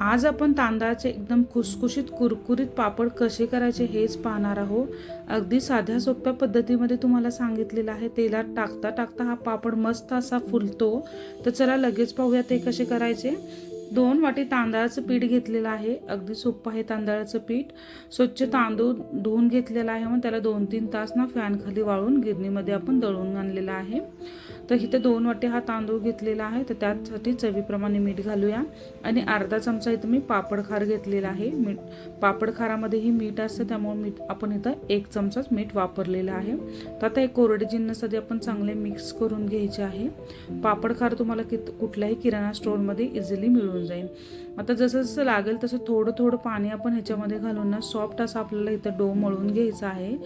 आज आपण तांदळाचे एकदम खुसखुशीत कुरकुरीत पापड कसे करायचे हेच पाहणार आहोत. अगदी साध्या सोप्या पद्धतीमध्ये तुम्हाला सांगितलेलं आहे. तेलात टाकता टाकता हा पापड मस्त असा फुलतो. तर चला लगेच पाहूया ते कसे करायचे. दोन वाटी तांदळाचं पीठ घेतलेलं आहे. अगदी सोपं आहे तांदळाचं पीठ. स्वच्छ तांदूळ धुवून घेतलेला आहे मग त्याला दोन तीन तास ना फॅनखाली वाळून गिरणीमध्ये आपण दळून आणलेला आहे. तर इथे दोन वाटे हा तांदूळ घेतलेला आहे. तर त्यासाठी चवीप्रमाणे मीठ घालूया. आणि अर्धा चमचा इथं मी पापड खार घेतलेला आहे. मीठ पापड खारामध्येही मीठ असतं त्यामुळे मीठ आपण इथं एक चमचाच मीठ वापरलेलं आहे. तर आता एक कोरडे जिन्नस आपण चांगले मिक्स करून घ्यायचे आहे. पापड खार तुम्हाला कित कुठल्याही किराणा स्टोअरमध्ये इझिली मिळून जाईल. आता जसं जसं लागेल तसं थोडं थोडं पाणी आपण ह्याच्यामध्ये घालून ना सॉफ्ट असं आपल्याला इथं डो मळून घ्यायचा आहे.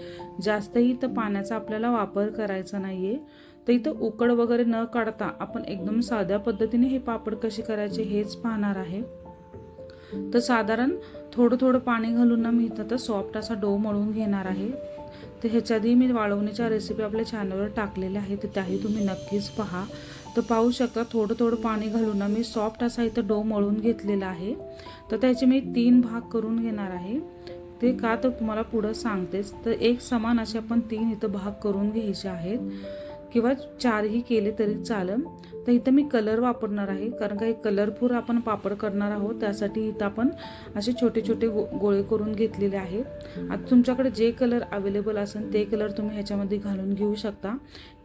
जास्तही इथं पाण्याचा आपल्याला वापर करायचा नाही आहे तर इथं उकड वगैरे न काढता आपण एकदम साध्या पद्धतीने हे पापड कसे करायचे हेच पाहणार आहे. तर साधारण थोडं थोडं पाणी घालून ना मी इथं तर सॉफ्ट असा डो मळून घेणार आहे. तर ह्याच्या आधी मी वाळवण्याच्या रेसिपी आपल्या चॅनलवर टाकलेल्या आहेत. तर त्याही तुम्ही नक्कीच पहा. तर पाहू शकता थोडं थोडं पाणी घालून मी सॉफ्ट असा इथं डो मळून घेतलेला आहे. तर त्याचे मी तीन भाग करून घेणार आहे. ते का तर तुम्हाला पुढं सांगतेच. तर एक समान असे आपण तीन इथं भाग करून घ्यायचे आहेत. किंवा चारही केले तरी चालेल. तर इथं मी कलर वापरणार आहे. कारण का हे कलरफुल आपण पापड करणार आहोत. त्यासाठी इथं आपण असे छोटे छोटे गो गोळे करून घेतलेले आहेत आता तुमच्याकडे जे कलर अवेलेबल असेल ते कलर तुम्ही ह्याच्यामध्ये घालून घेऊ शकता.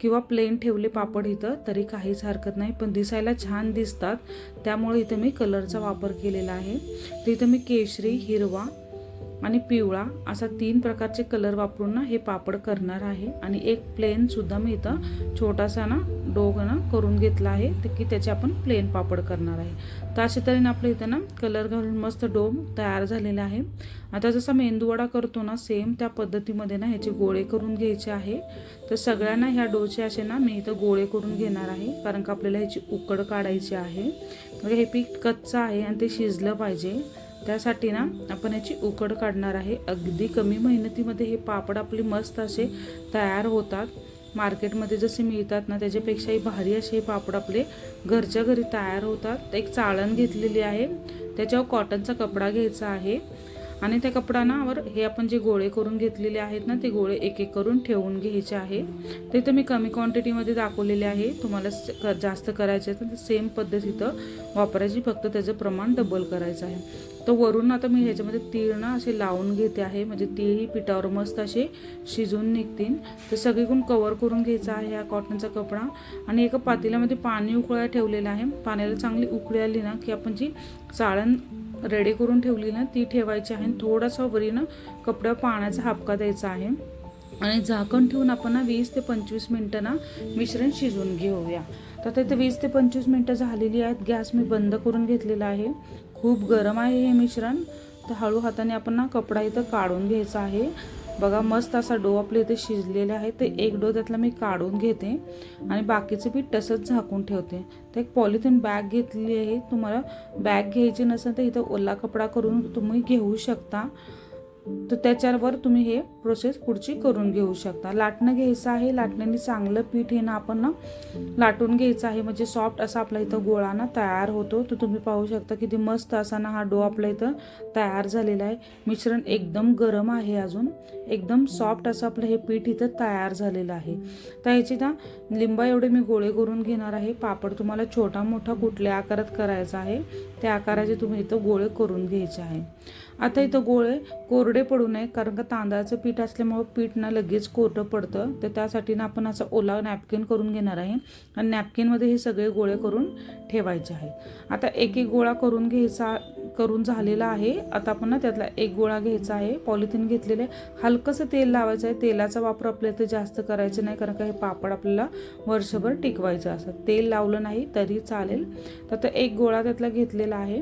किंवा प्लेन ठेवले पापड इथं तरी काहीच हरकत नाही. पण दिसायला छान दिसतात. त्यामुळे इथं मी कलरचा वापर केलेला आहे. तर इथं मी केशरी हिरवा आणि पिवळा असा तीन प्रकारचे कलर वापरून ना हे पापड करणार आहे. आणि एक प्लेन सुद्धा मी इथं छोटासा ना डोग ना करून घेतला आहे की त्याचे आपण प्लेन पापड करणार आहे. तर अशा तऱ्हेने आपल्या इथं ना कलर घालून मस्त डोम तयार झालेला आहे. आता जसा मेंदूवडा करतो ना सेम त्या पद्धतीमध्ये ना ह्याचे गोळे करून घ्यायचे आहे. तर सगळ्यांना ह्या डोचे असे ना मी इथं गोळे करून घेणार आहे कारण का आपल्याला ह्याची उकड काढायची आहे. म्हणजे हे पीक कच्चं आहे आणि ते शिजलं पाहिजे. त्यासाठी ना आपण याची उकड काढणार आहे. अगदी कमी मेहनतीमध्ये हे पापड आपले मस्त असे तयार होतात. मार्केटमध्ये जसे मिळतात ना त्याच्यापेक्षाही भारी असे हे पापड आपले घरच्या घरी तयार होतात. एक चाळण घेतलेली आहे. त्याच्यावर कॉटनचा कपडा घ्यायचा आहे. आणि त्या कपडानावर हे आपण जे गोळे करून घेतलेले आहेत ना ते गोळे एक एक करून ठेवून घ्यायचे आहे. ते तर मी कमी क्वांटिटीमध्ये दाखवलेले आहे. तुम्हाला स- जास्त करायचे आहे तर सेम पद्धतीत वापरायची. फक्त त्याचं प्रमाण डबल करायचं आहे. तर वरून आता मी ह्याच्यामध्ये तीळ ना असे लावून घेते आहे. म्हणजे तीळ ही पिठावर मस्त असे शिजून निघतील. तर सगळीकडून कवर करून घ्यायचा आहे हा कॉटनचा कपडा. आणि एका पातेल्यामध्ये पाणी उकळायला ठेवलेलं आहे. पाण्याला चांगली उकळी आली ना की आपण जी चाळण रेडी करून ठेवली ना ती ठेवायची आहे. आणि थोडासा वरी ना कपड्यावर पाण्याचा हापका द्यायचा आहे. आणि झाकण ठेवून आपण ना वीस ते पंचवीस मिनटं ना मिश्रण शिजवून घेऊया. तर आता इथे वीस ते पंचवीस मिनटं झालेली आहेत. गॅस मी बंद करून घेतलेला आहे. खूप गरम आहे हे मिश्रण. तर हळू हाताने आपण ना कपडा इथं काढून घ्यायचा आहे. बघा मस्त असा डो आपल्या इथे शिजलेला आहे. ते एक डो त्यातला मी काढून घेते. आणि बाकीचे पीठ तसंच झाकून ठेवते. तर एक पॉलिथिन बॅग घेतली आहे. तुम्हाला बॅग घ्यायची नसेल तर इथं ओला कपडा करून तुम्ही घेऊ शकता. तर त्याच्यावर तुम्ही हे प्रोसेस पुढची करून घेऊ शकता. लाटणं घ्यायचं आहे. लाटण्याने चांगलं पीठ हे ना आपण ना लाटून घ्यायचं आहे. म्हणजे सॉफ्ट असा आपला इथं गोळा ना तयार होतो. तर तुम्ही पाहू शकता किती मस्त असा ना हा डो आपल्या इथं तयार झालेला आहे. मिश्रण एकदम गरम आहे अजून. एकदम सॉफ्ट असं आपलं हे पीठ इथं तयार झालेलं आहे. तर ह्याची ना लिंबा एवढे मी गोळे करून घेणार आहे. पापड तुम्हाला छोटा मोठा कुठल्या आकारात करायचा आहे त्या आकाराचे तुम्ही इथं गोळे करून घ्यायचे आहे. आता इथं गोळे कोरडे पडू नये कारण का तांदळाचं पीठ असल्यामुळं पीठ ना लगेच कोरडं पडतं. तर त्यासाठी ना आपण असं ओला नॅपकिन करून घेणार आहे. आणि नॅपकिनमध्ये हे सगळे गोळे करून ठेवायचे आहे. आता एक एक गोळा करून घ्यायचा करून झालेला आहे. आता आपण ना त्यातला एक गोळा घ्यायचा आहे. पॉलिथिन घेतलेलं आहे. हलकंसं तेल लावायचं आहे. तेलाचा वापर आपल्याला इथे जास्त करायचं नाही कारण का हे पापड आपल्याला वर्षभर टिकवायचं असं तेल लावलं नाही तरी चालेल. तर आता एक गोळा त्यातला घेतलेला आहे.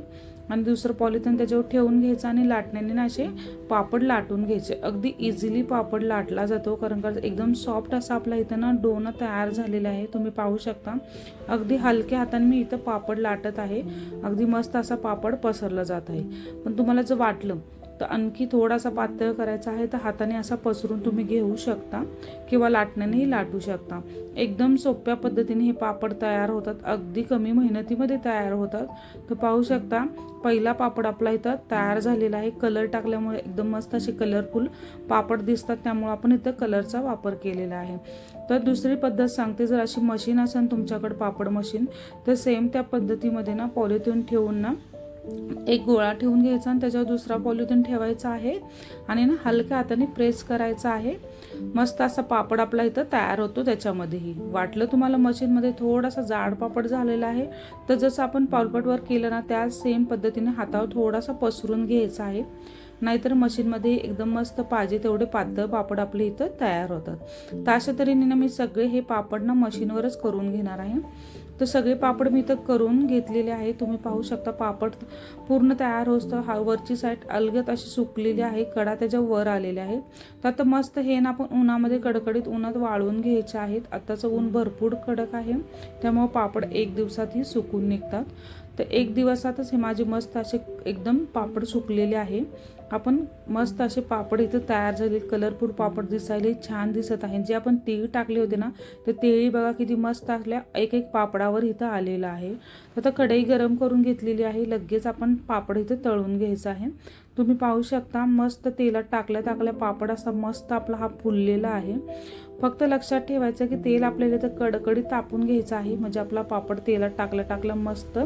आणि दुसरं पॉलिथिन त्याच्यावर ठेवून घ्यायचं आणि लाटण्याने ना असे पापड लाटून घ्यायचे. अगदी इझिली पापड लाटला जातो कारण का एकदम सॉफ्ट असा आपला इथं ना डोनं तयार झालेला आहे तुम्ही पाहू शकता. अगदी हलक्या हाताने मी इथं पापड लाटत आहे. अगदी मस्त असा पापड पसरला जात आहे. पण तुम्हाला जर वाटलं तर आणखी थोडासा पातळ करायचा आहे तर हाताने असा पसरून तुम्ही घेऊ शकता किंवा लाटण्यानेही लाटू शकता. एकदम सोप्या पद्धतीने हे पापड तयार होतात. अगदी कमी मेहनतीमध्ये तयार होतात. तर पाहू शकता पहिला पापड आपला इथं तयार झालेला आहे. कलर टाकल्यामुळे एकदम मस्त असे कलरफुल पापड दिसतात. त्यामुळे आपण इथं कलरचा वापर केलेला आहे. तर दुसरी पद्धत सांगते जर अशी मशीन असेल तुमच्याकडे पापड मशीन तर सेम त्या पद्धतीमध्ये ना पॉलिथिन ठेवून ना एक गोळा ठेवून घ्यायचा आणि त्याच्यावर दुसरा पॉलिथिन ठेवायचा आहे. आणि ना हलक्या हाताने प्रेस करायचा आहे. मस्त असा पापड आपला इथं तयार होतो त्याच्यामध्येही. वाटलं तुम्हाला मशीनमध्ये थोडासा जाड पापड झालेला आहे. तर जसं आपण पालपटवर केलं ना त्या सेम पद्धतीने हातावर थोडासा पसरून घ्यायचा आहे. नाहीतर मशीनमध्ये एकदम मस्त पाहिजे तेवढे पातळ पापड आपले इथं तयार होतात. तर अशा तऱ्हेने ना मी सगळे हे पापड ना मशीनवरच करून घेणार आहे. तर सगळे पापड मी इथं करून घेतलेले आहे. तुम्ही पाहू शकता पापड पूर्ण तयार होतं. हा वरची साईड अलगत अशी सुकलेली आहे. कडा त्याच्या वर आलेल्या आहे तर आता मस्त हे ना आपण उन्हामध्ये कडकडीत उन्हात वाळून घ्यायचे आहेत. आत्ताचं ऊन भरपूर कडक आहे. त्यामुळे पापड एक दिवसातही सुकून निघतात. तर एक दिवसातच हे माझे मस्त असे एकदम पापड सुकलेले आहे. आपण मस्त असे पापड इथं तयार झाले कलरफुल पापड दिसायला छान दिसत आहे. जे आपण तीळ टाकले होते ना तर तेळी बघा किती मस्त असल्या एक एक पापडावर इथं आलेलं आहे. आता कढई गरम करून घेतलेली आहे. लगेच आपण पापड इथं तळून घ्यायचं आहे. तुम्ही पाहू शकता मस्त तेलात टाकल्या टाकल्या पापड असा मस्त आपला हा फुललेला आहे. फक्त लक्षात ठेवायचं की तेल आपल्याला इथं कडकडीत तापून घ्यायचं आहे म्हणजे आपला पापड तेलात टाकल्या टाकल्या मस्त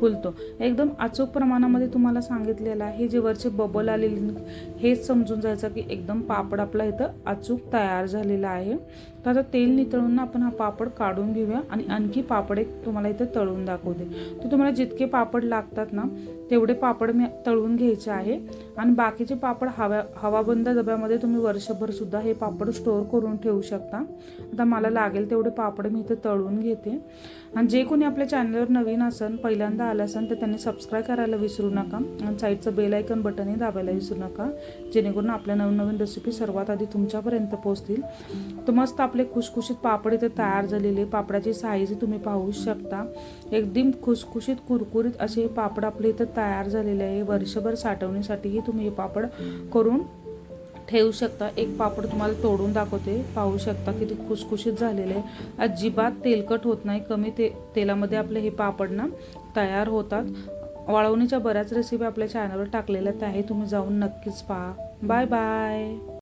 फुलतो. एकदम अचूक प्रमाणामध्ये तुम्हाला सांगितलेलं आहे जे वरचे बबल आलेले हेच समजून जायचं की एकदम पापड आपला इथं अचूक तयार झालेला आहे. तर आता तेल नितळून ना आपण हा पापड काढून घेऊया आणि आणखी पापड एक तुम्हाला इथे तळून दाखवते. तर तुम्हाला जितके पापड लागतात ना तेवढे पापड मी तळून घ्यायचे आहे. आणि बाकीचे पापड हवा हवाबंद डब्यामध्ये तुम्ही वर्षभर सुद्धा हे पापड स्टोअर करून ठेवू शकता. आता मला लागेल तेवढे पापड मी इथे तळून घेते. आणि जे कोणी आपल्या चॅनलवर नवीन असन पहिल्यांदा आलं असेल तर त्यांनी सबस्क्राईब करायला विसरू नका. आणि साईडचं बेल आयकन बटनही दाबायला विसरू नका. जेणेकरून आपल्या नवीन नवीन रेसिपी सर्वात आधी तुमच्यापर्यंत पोहोचतील. तर मस्त आपले खुशखुशीत पापड इथे तयार झालेले. पापडाची साईज तुम्ही पाहू शकता. एकदम खुसखुशीत कुरकुरीत असे पापड आपले इथं तयार झालेले आहे. वर्षभर साठवणीसाठीही तुम्ही हे पापड करून ठेवू शकता. एक पापड तुम्हाला तोडून दाखवते. पाहू शकता किती खुसखुशीत झालेले आहे. अजिबात तेलकट होत नाही. कमी ते तेलामध्ये आपले हे पापड ना तयार होतात. वाळवणीच्या बऱ्याच रेसिपी आपल्या चॅनलवर टाकलेल्या त्या आहे तुम्ही जाऊन नक्कीच पहा. Bye bye